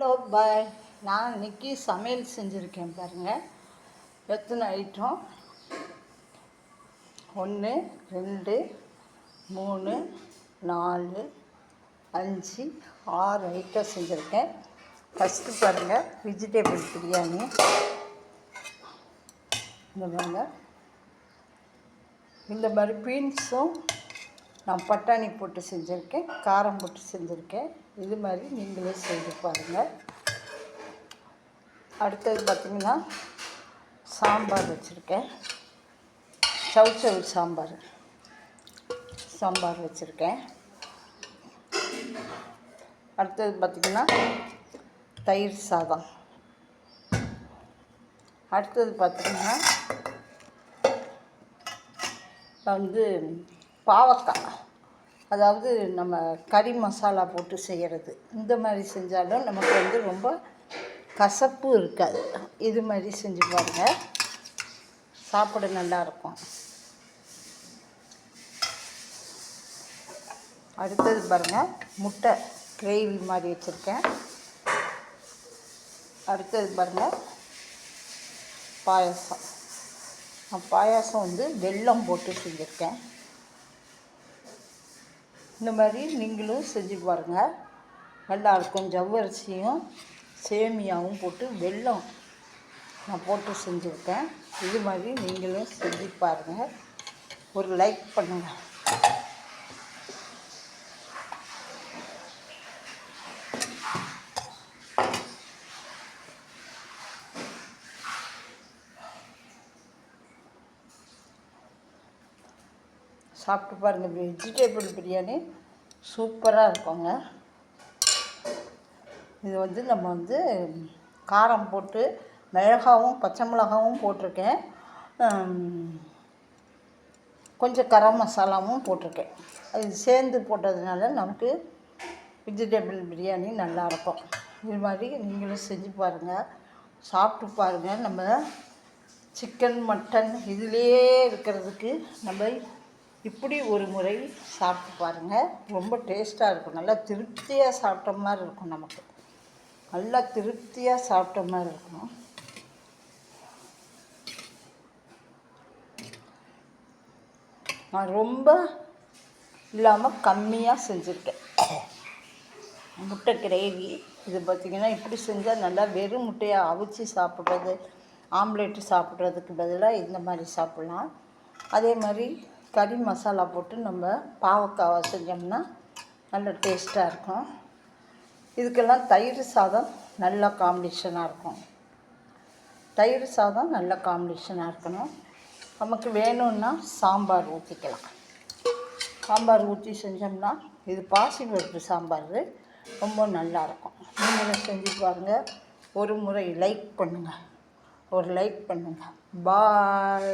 Hello பாய் நான் இன்றைக்கி சமையல் செஞ்சுருக்கேன் பாருங்கள் எத்தனை ஐட்டம் ஒன்று ரெண்டு மூணு நாலு அஞ்சு ஆறு ஐட்டம் செஞ்சுருக்கேன். ஃபஸ்ட்டு பாருங்கள் வெஜிடேபிள் பிரியாணி. இந்த பாருங்கள் இந்த மாதிரி பீன்ஸும் நான் பட்டாணி போட்டு செஞ்சுருக்கேன் காரம் போட்டு செஞ்சுருக்கேன். இது மாதிரி நீங்களே செய்து பாருங்கள் அடுத்தது பார்த்திங்கன்னா சாம்பார் வச்சுருக்கேன். சவுச்சவு சாம்பார். சாம்பார் வச்சுருக்கேன். அடுத்தது பார்த்திங்கன்னா தயிர் சாதம். அடுத்தது பார்த்திங்கன்னா வந்து பாவக்காய். அதாவது நம்ம கறி மசாலா போட்டு செய்கிறது இந்த மாதிரி செஞ்சாலும் நமக்கு வந்து ரொம்ப கசப்பு இருக்காது. இது மாதிரி செஞ்சு பாருங்கள் சாப்பிட நல்லாயிருக்கும் அடுத்தது பாருங்கள் முட்டை கிரேவி மாதிரி வச்சுருக்கேன். அடுத்தது பாருங்கள் பாயசம். நான் பாயாசம் வந்து வெல்லம் போட்டு செஞ்சுருக்கேன். இந்த மாதிரி நீங்களும் செஞ்சு பாருங்கள் நல்லாயிருக்கும் ஜவ்வரிசியும் சேமியாவும் போட்டு வெல்லம் நான் போட்டு செஞ்சுருக்கேன். இது மாதிரி நீங்களும் செஞ்சு பாருங்கள் ஒரு லைக் பண்ணுங்கள் சாப்பிட்டு பாருங்கள் வெஜிடேபிள் பிரியாணி. சூப்பராக இருக்குங்க. இது வந்து நம்ம வந்து காரம் போட்டு மிளகாவும் பச்சை மிளகாவும் போட்டிருக்கேன். கொஞ்சம் கரம் மசாலாவும் போட்டிருக்கேன். அது சேர்ந்து போட்டதுனால நமக்கு வெஜிடேபிள் பிரியாணி நல்லாயிருக்கும் இது மாதிரி நீங்களும் செஞ்சு பாருங்கள் சாப்பிட்டு பாருங்கள் நம்ம சிக்கன் மட்டன் இதிலே இருக்கிறதுக்கு நம்ம இப்படி ஒரு முறை சாப்பிட்டு பாருங்கள் ரொம்ப டேஸ்ட்டாக இருக்கும். நல்லா திருப்தியாக சாப்பிட்ட மாதிரி இருக்கும் நமக்கு. நல்லா திருப்தியாக சாப்பிட்ட மாதிரி இருக்கும். நான் ரொம்ப இல்லாமல் கம்மியாக செஞ்சுருக்கேன். முட்டை கிரேவி இது பார்த்திங்கன்னா இப்படி செஞ்சால் நல்லா வெறும் முட்டையை அவிச்சு சாப்பிட்றது ஆம்லேட்டு சாப்பிட்றதுக்கு பதிலாக இந்த மாதிரி சாப்பிட்லாம். அதே மாதிரி கறி மசாலா போட்டு நம்ம பாவக்காவை செஞ்சோம்னா நல்ல டேஸ்ட்டாக இருக்கும். இதுக்கெல்லாம் தயிர் சாதம் நல்ல காம்பினேஷனாக இருக்கும். தயிர் சாதம் நல்ல காம்பினேஷனாக இருக்கணும். நமக்கு வேணும்னா சாம்பார் ஊற்றிக்கலாம் சாம்பார் ஊற்றி செஞ்சோம்னா இது பாசிப்பருப்பு சாம்பார். ரொம்ப நல்லாயிருக்கும் நீங்களும் செஞ்சு பாருங்கள் ஒரு முறை லைக் பண்ணுங்கள் ஒரு லைக் பண்ணுங்கள் பாய்.